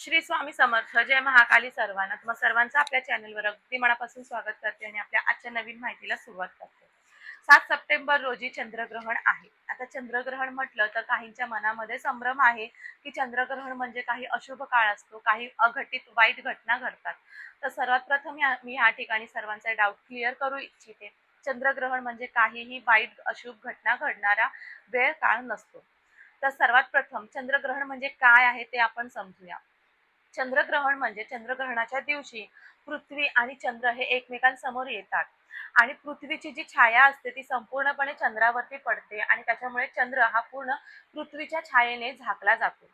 श्री स्वामी समर्थ. जय महाकाली सर्वांना. तुम्हा सर्वांचं आपल्या चॅनलवर अगदी मनापासून स्वागत करते आणि आपल्या आजच्या नवीन माहितीला सुरुवात करते. सात सप्टेंबर रोजी चंद्रग्रहण आहे. आता चंद्रग्रहण म्हटलं तर काहींच्या मनामध्ये संभ्रम आहे की चंद्रग्रहण म्हणजे काही अशुभ काळ असतो काही अघटित वाईट घटना घडतात. तर सर्वात प्रथम या- मी या ठिकाणी सर्वांचा डाऊट क्लिअर करू इच्छिते. चंद्रग्रहण म्हणजे काहीही वाईट अशुभ घटना घडणारा वेळ काळ नसतो. तर सर्वात प्रथम चंद्रग्रहण म्हणजे काय आहे ते आपण समजूया. चंद्रग्रहण म्हणजे चंद्रग्रहणाच्या दिवशी पृथ्वी आणि चंद्र हे एकमेकांसमोर येतात. आणि पृथ्वीची जी छाया असते ती संपूर्णपणे चंद्रावरती पडते आणि त्याच्यामुळे चंद्र हा पूर्ण पृथ्वीच्या छायेने झाकला जातो.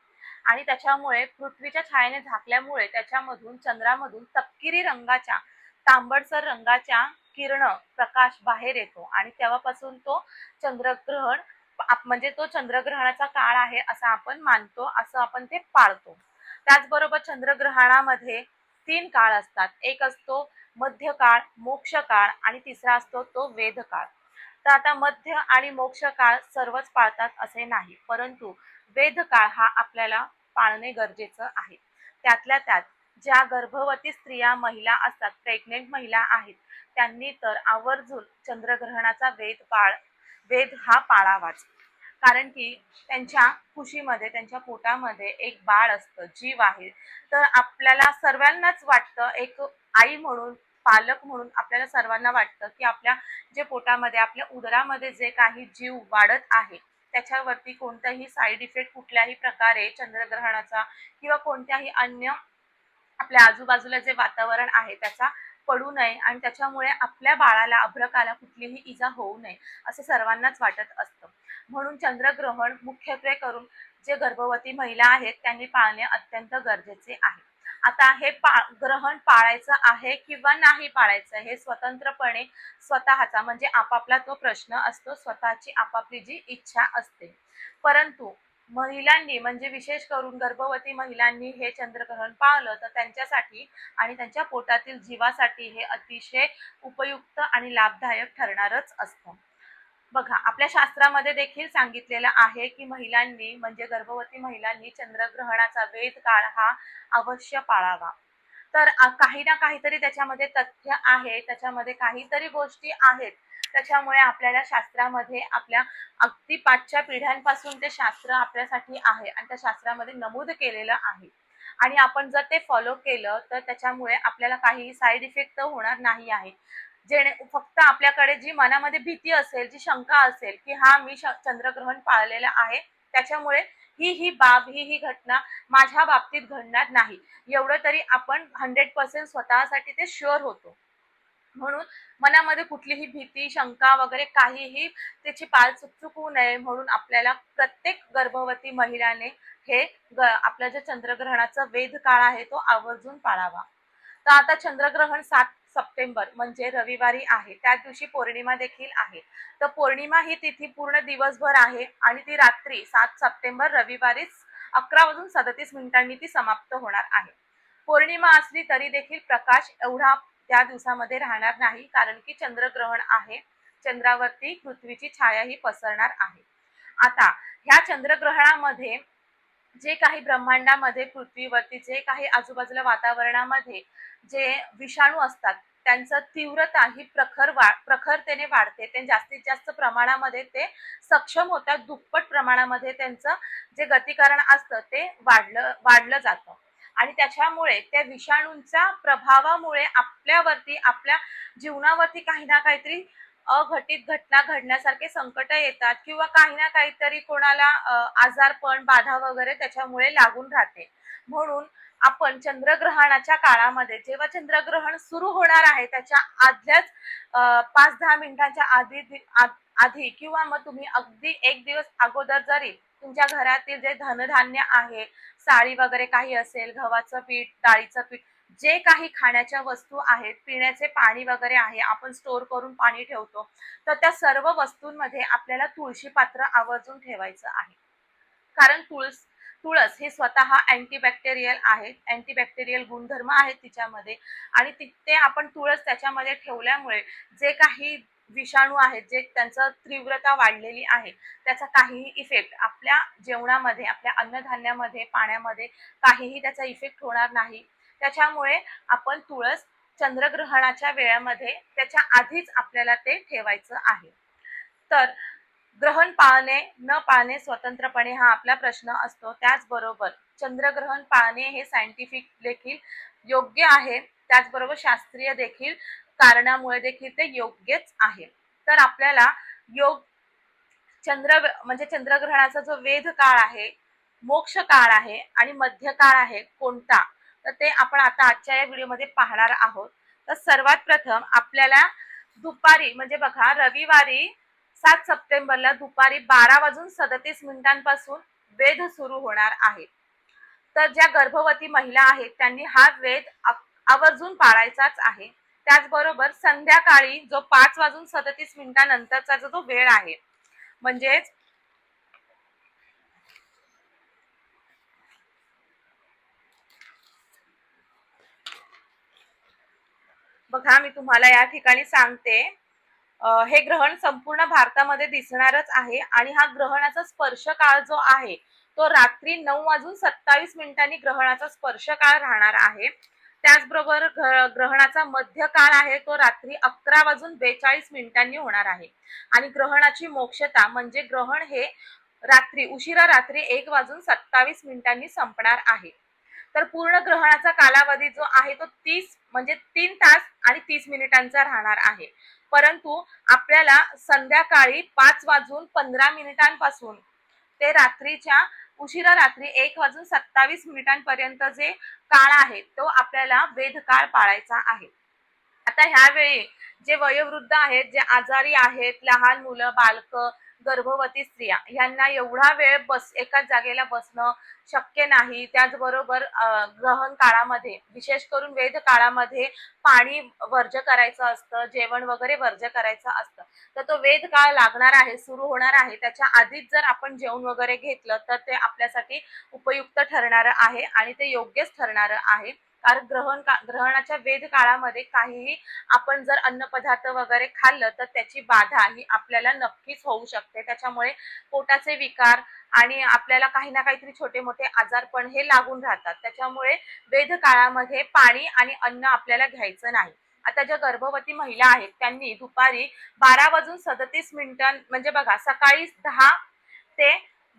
आणि त्याच्यामुळे पृथ्वीच्या छायेने झाकल्यामुळे त्याच्यामधून चंद्रामधून तपकिरी रंगाच्या तांबडसर रंगाच्या किरण प्रकाश बाहेर येतो. आणि तेव्हापासून तो चंद्रग्रहण म्हणजे तो चंद्रग्रहणाचा काळ आहे असं आपण मानतो असं आपण ते पाळतो. त्याचबरोबर चंद्रग्रहणामध्ये तीन काळ असतात. एक असतो मध्य काळ मोक्ष काळ आणि तिसरा असतो तो वेद काळ तर आता मध्य आणि मोक्ष काळ सर्वच पाळतात असे नाही परंतु वेद काळ हा आपल्याला पाळणे गरजेचं आहे. त्यातल्या त्यात ज्या गर्भवती स्त्रिया महिला असतात प्रेग्नेंट महिला आहेत त्यांनी तर आवर्जून चंद्रग्रहणाचा वेद पाळ वेद हा पाळावाच. कारण की त्यांच्या खुशीमध्ये त्यांच्या पोटामध्ये एक बाळ असतं जीव आहे. तर आपल्याला सर्वांनाच वाटतं एक आई म्हणून पालक म्हणून आपल्याला सर्वांना वाटतं की आपल्या जे पोटामध्ये आपल्या उदरामध्ये जे काही जीव वाढत आहे त्याच्यावरती कोणताही साईड इफेक्ट कुठल्याही प्रकारे चंद्रग्रहणाचा किंवा कोणत्याही अन्य आपल्या आजूबाजूला जे वातावरण आहे त्याचा पडू नये आणि त्याच्यामुळे आपल्या बाळाला अभ्रकाला कुठलीही इजा होऊ नये असं सर्वांनाच वाटत असतं. म्हणून चंद्रग्रहण मुख्यत्वे करून जे गर्भवती महिला आहेत त्यांनी पाळणे अत्यंत गरजेचे आहे. आता हे पा ग्रहण पाळायचं आहे किंवा नाही पाळायचं हे स्वतंत्रपणे स्वतःचा म्हणजे आपापला तो प्रश्न असतो स्वतःची आपापली जी इच्छा असते. परंतु महिलांनी म्हणजे विशेष करून गर्भवती महिलांनी हे चंद्रग्रहण पाळलं तर त्यांच्यासाठी आणि त्यांच्या पोटातील जीवासाठी हे अतिशय उपयुक्त आणि लाभदायक ठरणारच असतं. बघा आपल्या शास्त्रामध्ये देखील सांगितलेलं आहे की महिलांनी म्हणजे गर्भवती महिलांनी चंद्रग्रहणाचा वेद काळ हा अवश्य पाळावा. तर काही ना काहीतरी त्याच्यामध्ये तथ्य आहे त्याच्यामध्ये काहीतरी गोष्टी आहेत. त्याच्यामुळे आपल्याला शास्त्रामध्ये आपल्या अगदी पाचच्या पिढ्यांपासून ते शास्त्र आपल्यासाठी आहे आणि त्या शास्त्रामध्ये नमूद केलेलं आहे. आणि आपण जर ते फॉलो केलं तर त्याच्यामुळे आपल्याला काही साईड इफेक्ट तर होणार नाही आहे. जेणे फक्त आपल्याकडे जी मनामध्ये भीती असेल जी शंका असेल की हा मी चंद्रग्रहण पाळलेलं आहे त्याच्यामुळे ही ही बाब ही ही घटना माझ्या बाबतीत घडणार नाही. एवढं तरी आपण हंड्रेड पर्सेंट स्वतःसाठी ते शुअर होतो. म्हणून मनामध्ये कुठलीही भीती शंका वगैरे काहीही त्याची पाल चुकचुक होऊ नये म्हणून आपल्याला प्रत्येक गर्भवती महिलाने हे ग आपलं जे चंद्रग्रहणाचा वेध काळ आहे तो आवर्जून पाळावा. तर आता चंद्रग्रहण सात सप्टेंबर म्हणजे रविवारी आहे. त्या दिवशी पौर्णिमा देखील आहे. तर पौर्णिमा ही तिथी पूर्ण दिवसभर आहे आणि ती रात्री सात सप्टेंबर रविवारीच अकरा वाजून सदतीस मिनिटांनी ती समाप्त होणार आहे. पौर्णिमा असली तरी देखील प्रकाश एवढा त्या दिवसामध्ये राहणार नाही कारण की चंद्रग्रहण आहे. चंद्रावरती पृथ्वीची छाया ही पसरणार आहे. आता ह्या चंद्रग्रहणामध्ये जे काही ब्रह्मांडामध्ये पृथ्वीवरती जे काही आजूबाजूला वातावरणामध्ये जे विषाणू असतात त्यांचं तीव्रता ही प्रखर वा प्रखरतेने वाढते. ते जास्तीत जास्त प्रमाणामध्ये ते सक्षम होतात. दुप्पट प्रमाणामध्ये त्यांचं जे गतिकरण असतं ते वाढलं वाढलं जातं. आणि त्याच्यामुळे त्या विषाणूंच्या प्रभावामुळे आपल्यावरती आपल्या जीवनावरती काही ना काहीतरी अघटित घटना घडण्यासारखे संकट येतात किंवा काही ना काहीतरी कोणाला आजारपण बाधा वगैरे त्याच्यामुळे लागून राहते. म्हणून आपण चंद्रग्रहणाच्या काळामध्ये जेव्हा चंद्रग्रहण सुरू होणार आहे त्याच्या आदल्याच पाच दहा मिनिटांच्या आधी आ- आधी किंवा मग तुम्ही अगदी एक दिवस अगोदर जरी तुमच्या घरातील जे धनधान्य आहे साळी वगैरे काही असेल गव्हाचं पीठ डाळीचं पीठ जे काही खाण्याच्या वस्तू आहेत पिण्याचे पाणी वगैरे आहे आपण स्टोअर करून पाणी ठेवतो तर त्या सर्व वस्तूंमध्ये आपल्याला तुळशी पात्र आवर्जून ठेवायचं आहे. कारण तुळस तुळस हे स्वतः अँटीबॅक्टेरियल आहे अँटीबॅक्टेरियल गुणधर्म आहेत तिच्यामध्ये आणि तिथे ते आपण तुळस त्याच्यामध्ये ठेवल्यामुळे जे काही विषाणू आहेत जे त्यांचं तीव्रता वाढलेली आहे त्याचा काहीही इफेक्ट आपल्या जेवणामध्ये आपल्या अन्नधान्यामध्ये पाण्यामध्ये काहीही त्याचा इफेक्ट होणार नाही. त्याच्यामुळे आपण तुळस चंद्रग्रहणाच्या वेळामध्ये त्याच्या आधीच आपल्याला ते ठेवायचं आहे. तर ग्रहण पाळणे न पाळणे स्वतंत्रपणे हा आपला प्रश्न असतो. त्याचबरोबर चंद्रग्रहण पाळणे हे सायंटिफिक देखील योग्य आहे. त्याचबरोबर शास्त्रीय देखील कारणामुळे देखील ते योग्यच आहे. तर आपल्याला योग चंद्र म्हणजे चंद्रग्रहणाचा जो वेध काळ आहे मोक्ष काळ आहे आणि मध्य काळ आहे कोणता? तर ते आपण आता आजच्या या व्हिडिओमध्ये पाहणार आहोत. तर सर्वात प्रथम आपल्याला दुपारी म्हणजे बघा रविवारी सात सप्टेंबरला दुपारी बारा वाजून सदतीस मिनिटांपासून वेध सुरू होणार आहे. तर ज्या गर्भवती महिला आहेत त्यांनी हा वेध आवर्जून पाळायचाच आहे. त्याचबरोबर संध्याकाळी जो पाच वाजून सदतीस मिनिटानंतरचा जो वेळ आहे म्हणजेच बघा मी तुम्हाला या ठिकाणी सांगते. हे ग्रहण संपूर्ण भारतामध्ये दिसणारच आहे आणि हा ग्रहणाचा स्पर्श काळ जो आहे तो रात्री नऊ वाजून सत्तावीस मिनिटांनी ग्रहणाचा स्पर्श काळ राहणार आहे. त्याचबरोबर ग्रहणाचा मध्य काळ आहे तो रात्री अकरा वाजून बेचाळीस मिनिटांनी होणार आहे. आणि ग्रहणाची मोक्षता म्हणजे ग्रहण हे रात्री उशिरा रात्री एक वाजून सत्तावीस मिनिटांनी संपणार आहे. तर पूर्ण ग्रहणाचा कालावधी जो आहे तो तीस म्हणजे तीन तास आणि तीस मिनिटांचा राहणार आहे. परंतु आपल्याला संध्याकाळी पाच वाजून पंधरा मिनिटांपासून ते रात्रीच्या उशिरा रात्री एक वाजून सत्तावीस मिनिटांपर्यंत जे काळ आहे तो आपल्याला वेधकाळ पाळायचा आहे. आता ह्यावेळी जे वयोवृद्ध आहेत जे आजारी आहेत लहान मुलं बालक गर्भवती स्त्रिया. यांना एवढा वेळ बस एकाच जागेला बसणं शक्य नाही. त्याचबरोबर ग्रहण काळामध्ये विशेष करून वेध काळामध्ये पाणी वर्ज करायचं असतं जेवण वगैरे वर्ज करायचं असतं. तर तो वेध काळ लागणार आहे सुरू होणार आहे. त्याच्या आधीच जर आपण जेवण वगैरे घेतलं तर ते आपल्यासाठी उपयुक्त ठरणारं आहे आणि ते योग्यच ठरणारं आहे. कारण ग्रहण का ग्रहणाच्या वेध काळामध्ये काहीही आपण जर अन्नपदार्थ वगैरे खाल्लं तर त्याची बाधा ही आपल्याला नक्कीच होऊ शकते. त्याच्यामुळे पोटाचे विकार आणि आपल्याला काही ना काहीतरी छोटे मोठे आजारपण हे लागून राहतात. त्याच्यामुळे वेद काळामध्ये पाणी आणि अन्न आपल्याला घ्यायचं नाही. आता ज्या गर्भवती महिला आहेत त्यांनी दुपारी बारा वाजून सदतीस मिनिटां म्हणजे बघा सकाळी दहा ते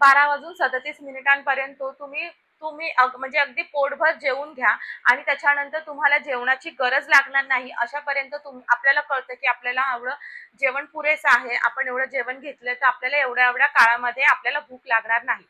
बारा वाजून सदतीस मिनिटांपर्यंत तुम्ही तुम्ही म्हणजे अगदी पोटभर जेवून घ्या आणि त्याच्यानंतर तुम्हाला जेवणाची गरज लागणार नाही. अशापर्यंत तुम आपल्याला कळतं की आपल्याला एवढं जेवण पुरेसं आहे. आपण एवढं जेवण घेतलं तर आपल्याला एवढ्या एवढ्या काळामध्ये आपल्याला भूक लागणार नाही.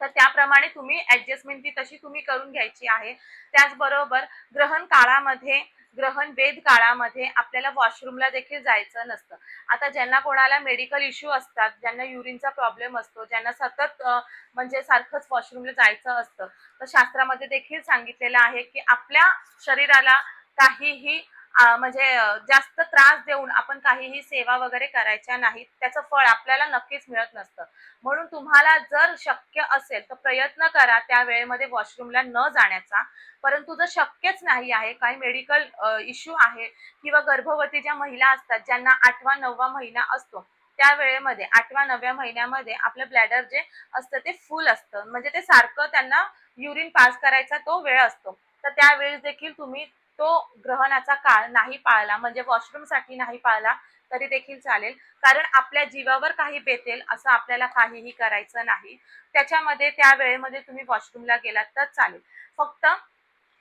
तर त्याप्रमाणे तुम्ही ऍडजस्टमेंट ती तशी तुम्ही करून घ्यायची आहे. त्याचबरोबर ग्रहण काळामध्ये ग्रहण वेद काळामध्ये आपल्याला वॉशरूमला देखील जायचं नसतं. आता ज्यांना कोणाला मेडिकल इश्यू असतात ज्यांना युरिनचा प्रॉब्लेम असतो ज्यांना सतत म्हणजे सारखंच वॉशरूमला जायचं असतं तर शास्त्रामध्ये देखील सांगितलेलं आहे की आपल्या शरीराला काहीही म्हणजे जास्त त्रास देऊन आपण काहीही सेवा वगैरे करायच्या नाहीत त्याचं फळ आपल्याला नक्कीच मिळत नसतं. म्हणून तुम्हाला जर शक्य असेल तर प्रयत्न करा त्या वेळेमध्ये वॉशरूमला न जाण्याचा. परंतु जर शक्यच नाही आहे काही मेडिकल इश्यू आहे किंवा गर्भवती ज्या महिला असतात ज्यांना आठवा नववा महिना असतो त्या वेळेमध्ये आठव्या नवव्या महिन्यामध्ये आपलं ब्लॅडर जे असतं ते फुल असतं. म्हणजे ते सारखं त्यांना युरिन पास करायचा तो वेळ असतो. तर त्यावेळेस देखील तुम्ही तो ग्रहणाचा काळ नाही पाळला म्हणजे वॉशरूमसाठी नाही पाळला तरी देखील चालेल. कारण आपल्या जीवावर काही बेतेल असं आपल्याला काहीही करायचं नाही. त्याच्यामध्ये त्या वेळेमध्ये तुम्ही वॉशरूमला गेलात तर चालेल. फक्त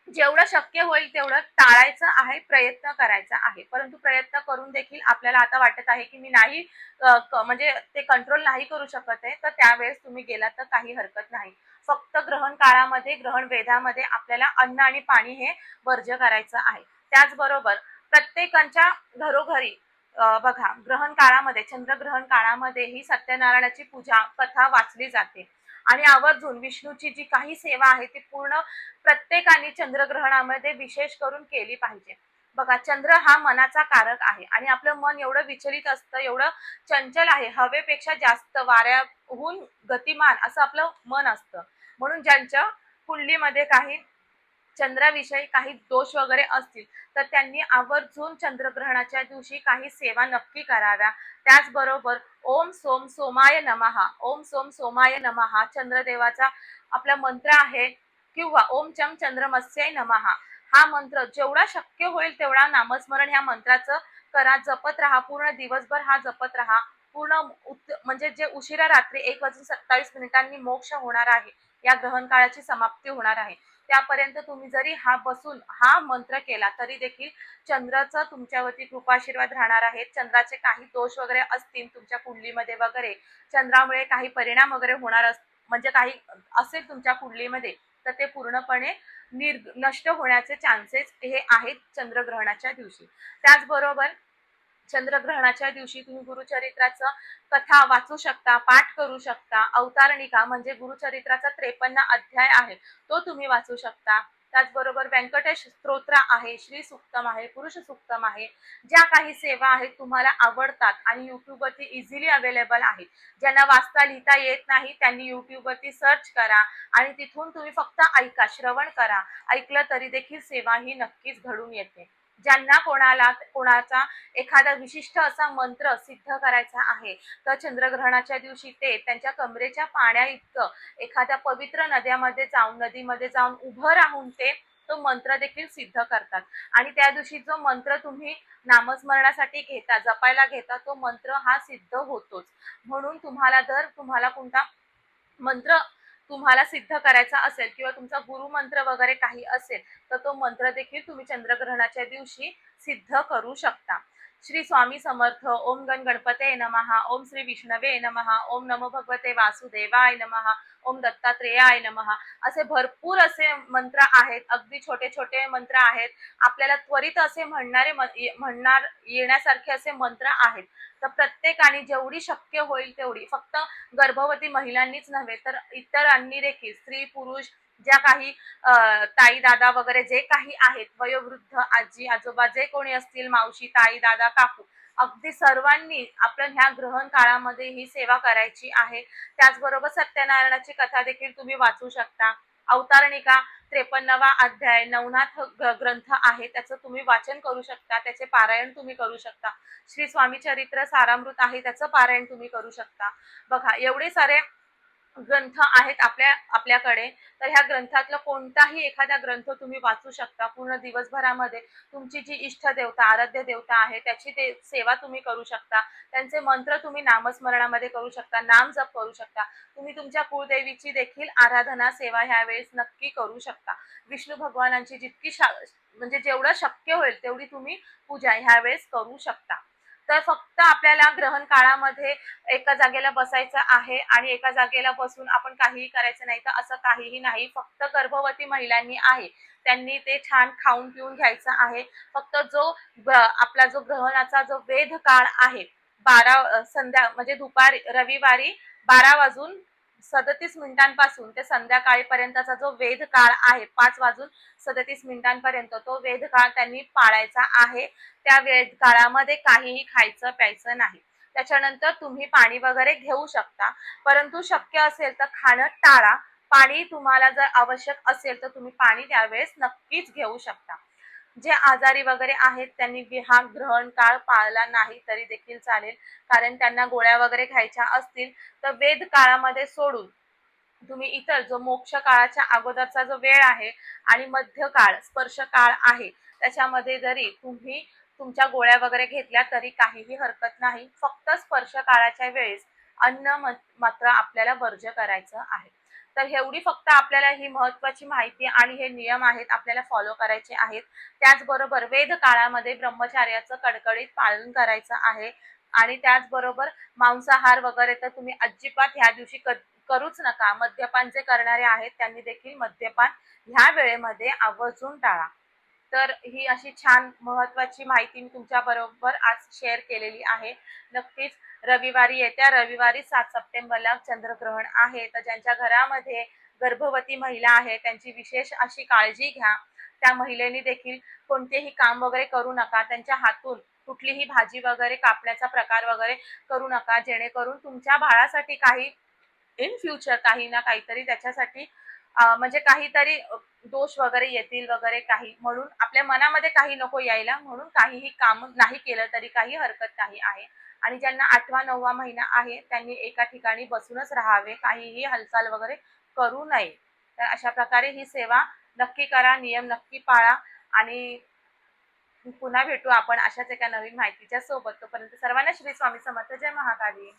जेवढं शक्य होईल तेवढं टाळायचं आहे प्रयत्न करायचा आहे. परंतु प्रयत्न करून देखील आपल्याला आता वाटत आहे की मी नाही म्हणजे ते कंट्रोल नाही करू शकत आहे तर त्यावेळेस तुम्ही गेलात तर काही हरकत नाही. फक्त ग्रहण काळामध्ये ग्रहण वेधामध्ये आपल्याला अन्न आणि पाणी हे वर्ज करायचं आहे. त्याचबरोबर प्रत्येकांच्या घरोघरी बघा ग्रहण काळामध्ये चंद्रग्रहण काळामध्ये ही सत्यनारायणाची पूजा कथा वाचली जाते. आणि आवर्जून विष्णूची जी काही सेवा आहे ती पूर्ण प्रत्येकाने चंद्रग्रहणामध्ये विशेष करून केली पाहिजे. बघा चंद्र हा मनाचा कारक आहे आणि आपलं मन एवढं विचलित असतं एवढं चंचल आहे हवेपेक्षा जास्त वाऱ्याहून गतिमान असं आपलं मन असतं. म्हणून ज्यांच्या कुंडलीमध्ये काही चंद्राविषयी काही दोष वगैरे असतील तर त्यांनी आवर्जून चंद्रग्रहणाच्या दिवशी काही सेवा नक्की कराव्या. त्याचबरोबर ओम सोम सोमाय नमहा. ओम सोम सोमाय नमहा चंद्रदेवाचा आपला मंत्र आहे किंवा ओम चम चंद्रमस्य नमहा. हा मंत्र जेवढा शक्य होईल तेवढा नामस्मरण ह्या मंत्राचं करा. जपत राहा पूर्ण दिवसभर हा जपत राहा. पूर्ण म्हणजे जे उशिरा रात्री एक वाजून सत्तावीस मिनिटांनी मोक्ष होणार आहे या ग्रहण काळाची समाप्ती होणार आहे. त्यापर्यंत तुम्ही जरी हा बसून हा मंत्र केला तरी देखील चंद्राचा तुमच्यावरती कृपाशीर्वाद राहणार आहेत चंद्राचे काही दोष वगैरे असतील तुमच्या कुंडलीमध्ये वगैरे चंद्रामुळे काही परिणाम वगैरे होणार अस म्हणजे काही असेल तुमच्या कुंडलीमध्ये तर ते पूर्णपणे निर् नष्ट होण्याचे चान्सेस हे आहेत चंद्रग्रहणाच्या दिवशी. त्याचबरोबर चंद्रग्रहणाच्या दिवशी तुम्ही गुरुचरित्राचं कथा वाचू शकता पाठ करू शकता. अवतारणिका म्हणजे गुरुचरित्राचा त्रेपन्न अध्याय आहे. तो तुम्ही वाचू शकता. त्याचबरोबर व्यंकटेश स्तोत्र आहे श्री सुक्तम आहे पुरुष सुक्तम आहे. ज्या काही सेवा आहेत तुम्हाला आवडतात आणि युट्यूबवरती इझिली अवेलेबल आहेत. ज्यांना वाचता लिहिता येत नाही त्यांनी युट्यूबवरती सर्च करा आणि तिथून तुम्ही फक्त ऐका श्रवण करा. ऐकलं तरी देखील सेवा ही नक्कीच घडून येते. ज्यांना कोणाला कोणाचा एखादा विशिष्ट असा मंत्र सिद्ध करायचा आहे तर चंद्रग्रहणाच्या दिवशी ते त्यांच्या कमरेच्या पाण्या इतकं एखाद्या पवित्र नद्यामध्ये जाऊन नदीमध्ये जाऊन उभं राहून ते तो मंत्र देखील सिद्ध करतात. आणि त्या दिवशी जो मंत्र तुम्ही नामस्मरणासाठी घेता जपायला घेता तो मंत्र हा सिद्ध होतोच. म्हणून तुम्हाला जर तुम्हाला कोणता मंत्र तुम्हाला सिद्ध करायचा असेल किंवा तुमचा गुरुमंत्र वगैरे काही असेल तर तो मंत्र देखील तुम्ही चंद्रग्रहणाच्या दिवशी सिद्ध करू शकता. श्री स्वामी समर्थ ओम गण गणपते नमहा ओम श्री विष्णवे नमहा ओम नमो भगवते वासुदेवाय नमहा ओम दत्तात्रेयाय नमहा असे भरपूर असे मंत्र आहेत अगदी छोटे छोटे मंत्र आहेत. आपल्याला त्वरित असे म्हणणारे ये- म्हणणार येण्यासारखे असे मंत्र आहेत. तर प्रत्येकाने जेवढी शक्य होईल तेवढी. फक्त गर्भवती महिलांनीच नव्हे तर इतरांनी देखील स्त्री पुरुष ज्या काही ताई दादा वगैरे जे काही आहेत वयोवृद्ध आजी आजोबा जे कोणी असतील मावशी ताई दादा काकू अगदी सर्वांनी आपण ह्या ग्रहण काळामध्ये ही सेवा करायची आहे. त्याचबरोबर सत्यनारायणाची कथा देखील तुम्ही वाचू शकता. अवतारणिका त्रेपन्नवा अध्याय नवनाथ ग्रंथ आहे त्याचं तुम्ही वाचन करू शकता त्याचे पारायण तुम्ही करू शकता. श्री स्वामी चरित्र सारामृत आहे त्याचं पारायण तुम्ही करू शकता. बघा एवढे सारे ग्रंथ आहेत आपल्या आपल्याकडे तर ह्या ग्रंथातला कोणताही एखादा ग्रंथ तुम्ही वाचू शकता पूर्ण दिवसभरामध्ये. तुमची जी इष्ट देवता आराध्य देवता आहे त्याची ते सेवा तुम्ही करू शकता. त्यांचे मंत्र तुम्ही नामस्मरणामध्ये करू शकता नाम जप करू शकता. तुम्ही तुमच्या कुळदेवीची देखील आराधना सेवा ह्यावेळेस नक्की करू शकता. विष्णू भगवानांची जितकी शा म्हणजे जेवढं शक्य होईल तेवढी तुम्ही पूजा ह्यावेळेस करू शकता. तर फक्त आपल्याला ग्रहण काळामध्ये एका जागेला बसायचं आहे आणि एका जागेला बसून आपण काहीही करायचं नाही तर असं काहीही नाही. फक्त गर्भवती महिलांनी आहे. त्यांनी ते छान खाऊन पिऊन घ्यायचं आहे. फक्त जो आपला जो ग्रहणाचा जो वेध काळ आहे बारा संध्या म्हणजे दुपारी रविवारी बारा वाजून सदतीस मिनिटांपासून ते संध्याकाळीपर्यंतचा जो वेध काळ आहे पाच वाजून सदतीस मिनिटांपर्यंत तो वेध काळ त्यांनी पाळायचा आहे. त्या वेध काळामध्ये काहीही खायचं प्यायचं नाही. त्याच्यानंतर तुम्ही पाणी वगैरे घेऊ शकता. परंतु शक्य असेल तर खाणं टाळा. पाणी तुम्हाला जर आवश्यक असेल तर तुम्ही पाणी त्यावेळेस नक्कीच घेऊ शकता. जे आजारी वगैरे आहेत त्यांनी हा ग्रहण काळ पाळला नाही तरी देखील चालेल. कारण त्यांना गोळ्या वगैरे खायच्या असतील तर वेद काळामध्ये सोडून तुम्ही इतर जो मोक्ष काळाच्या अगोदरचा जो वेळ आहे आणि मध्य काळ स्पर्श काळ आहे त्याच्यामध्ये जरी तुम्ही तुमच्या गोळ्या वगैरे घेतल्या तरी काहीही हरकत नाही. फक्त स्पर्श काळाच्या वेळेस अन्न मात्र आपल्याला वर्ज्य करायचं आहे. तर एवढी फक्त आपल्याला ही महत्वाची माहिती आणि हे नियम आहेत आपल्याला फॉलो करायचे आहेत. त्याचबरोबर वेद काळामध्ये ब्रह्मचार्याचं कडकडीत पालन करायचं आहे. आणि त्याचबरोबर मांसाहार वगैरे तर तुम्ही अजिबात ह्या दिवशी करूच नका. मद्यपान जे करणारे आहेत त्यांनी देखील मद्यपान ह्या वेळेमध्ये आवर्जून टाळा. तर ही अशी छान महत्वाची माहिती मी तुमच्या बरोबर आज शेअर केलेली आहे. नक्कीच रविवारी येत्या. रविवारी सात सप्टेंबरला चंद्रग्रहण आहे. तर ज्यांच्या घरामध्ये गर्भवती महिला आहे त्यांची विशेष अशी काळजी घ्या. त्या महिलेने देखील कोणतेही काम वगैरे करू नका. त्यांच्या हातून कुठलीही भाजी वगैरे कापण्याचा प्रकार वगैरे करू नका. जेणेकरून तुमच्या बाळासाठी काही इन फ्युचर काही ना काहीतरी त्याच्यासाठी म्हणजे काहीतरी दोष वगैरे येतील वगैरे काही. म्हणून आपल्या मनामध्ये काही नको यायला. म्हणून काहीही काम नाही केलं तरी काही हरकत नाही आहे. आणि ज्यांना आठवा नववा महिना आहे त्यांनी एका ठिकाणी बसूनच राहावे. काहीही हालचाल वगैरे करू नये. तर अशा प्रकारे ही सेवा नक्की करा नियम नक्की पाळा आणि पुन्हा भेटू आपण अशाच एका नवीन माहितीच्या सोबत. तोपर्यंत सर्वांना श्री स्वामी समर्थ. जय महाकाली.